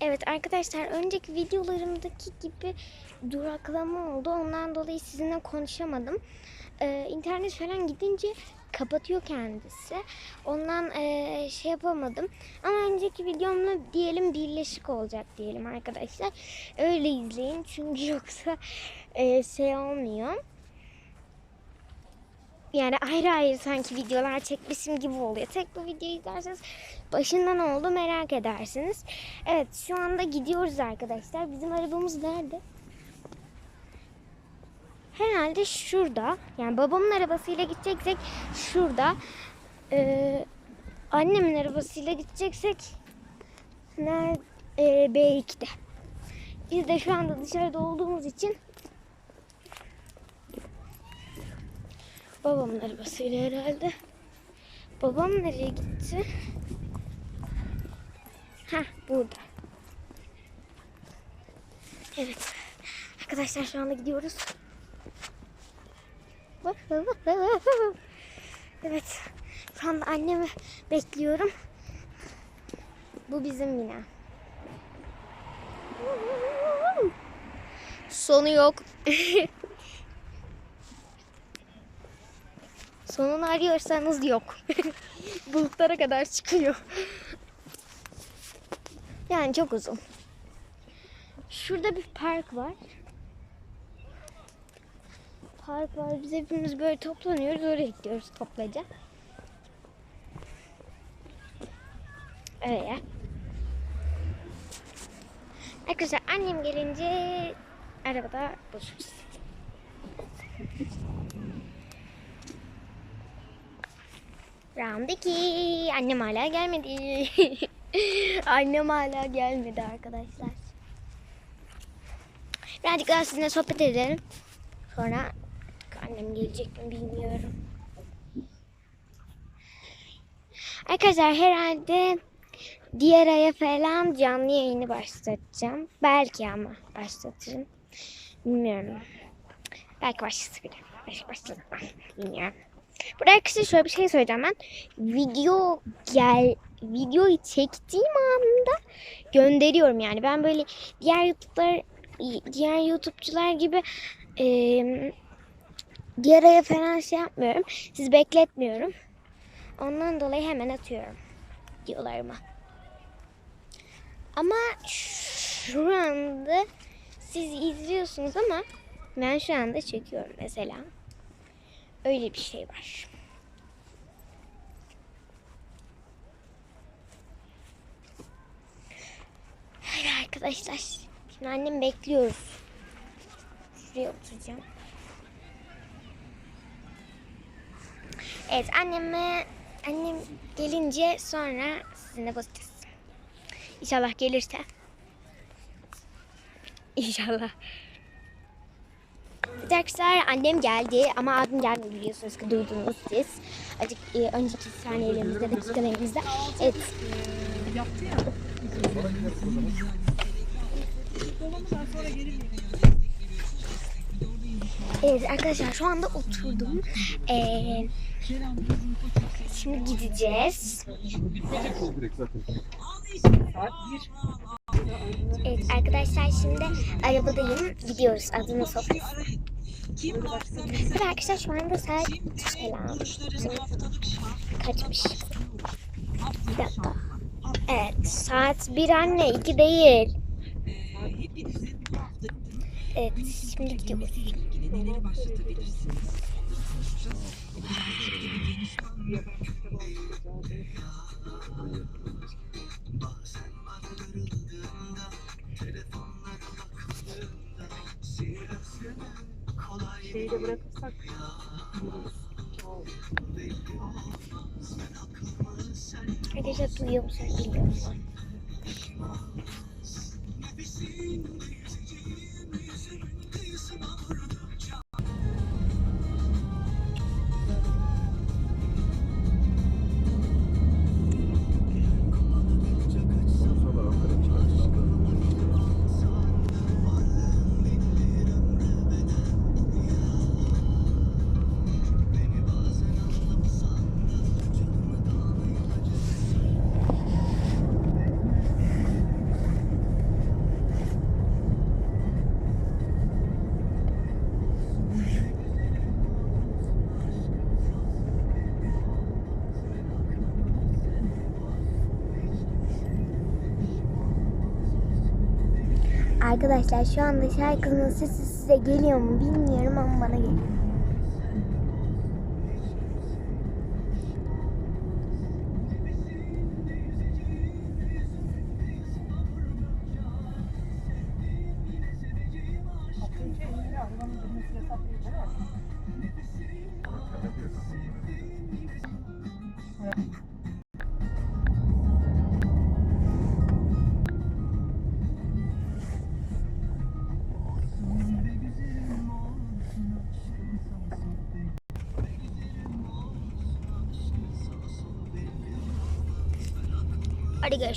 Evet arkadaşlar önceki videolarımdaki gibi duraklama oldu. Ondan dolayı sizinle konuşamadım. Ee, internet falan gidince kapatıyor kendisi. Ondan ee, şey yapamadım. Ama önceki videomla diyelim birleşik olacak diyelim arkadaşlar. Öyle izleyin çünkü yoksa ee, şey olmuyor. Yani ayrı ayrı sanki videolar çekmişim gibi oluyor. Tek bu videoyu izlerseniz başından oldu merak edersiniz. Evet şu anda gidiyoruz arkadaşlar. Bizim arabamız nerede? Herhalde şurada. Yani babamın arabasıyla gideceksek şurada. Ee, annemin arabasıyla gideceksek nerede? Ee, B2'de. Biz de şu anda dışarıda olduğumuz için babamın arabasıyla herhalde. Babam nereye gitti? Heh burada. Evet. Arkadaşlar şu anda gidiyoruz. Evet. Şu anda annemi bekliyorum. Bu bizim bina. Sonu yok. Sonunu arıyorsanız yok. Bulutlara kadar çıkıyor. Yani çok uzun. Şurada bir park var. Park var. Biz hepimiz böyle toplanıyoruz. Oraya gidiyoruz toplaca. Öyle. Arkadaşlar annem gelince arabada buluşuruz. Round 2. Annem hala gelmedi. Annem hala gelmedi arkadaşlar. Birazcık daha sizinle sohbet edelim. Sonra annem gelecek mi bilmiyorum. Arkadaşlar herhalde diğer aya falan canlı yayını başlatacağım. Belki ama başlatırım. Bilmiyorum. Belki başlatırım. Belki başlatmam. Bilmiyorum. Burada arkadaşlar şöyle bir şey söyleyeceğim ben. Video gel videoyu çektiğim anda gönderiyorum yani. Ben böyle diğer YouTube'lar diğer YouTube'cular gibi e, diğer aya yapmıyorum. Sizi bekletmiyorum. Ondan dolayı hemen atıyorum videolarıma. Ama şu anda siz izliyorsunuz ama ben şu anda çekiyorum mesela. Öyle bir şey var. Hayır arkadaşlar. Şimdi annem bekliyoruz. Şuraya oturacağım. Evet anneme annem gelince sonra sizinle basacağız. İnşallah gelirse. İnşallah. Arkadaşlar annem geldi ama abim gelmedi biliyorsunuz ki duydunuz siz. Acık e, önceki saniyelerimizde dakikalarımızda. Evet. Yaptı ya. Evet arkadaşlar şu anda oturdum. Ee, şimdi gideceğiz. Saat 1. Evet arkadaşlar şimdi arabadayım. Gidiyoruz Adana sofrası. Evet arkadaşlar şu anda saat selam. Kaçmış? Bir dakika. Evet saat bir anne iki değil. Evet şimdi gidiyoruz. Şeyi de bırakırsak. Arkadaşlar duyuyor musunuz bilmiyorum. Arkadaşlar şu anda şarkının sesi size geliyor mu bilmiyorum ama bana geliyor. అడిగేసి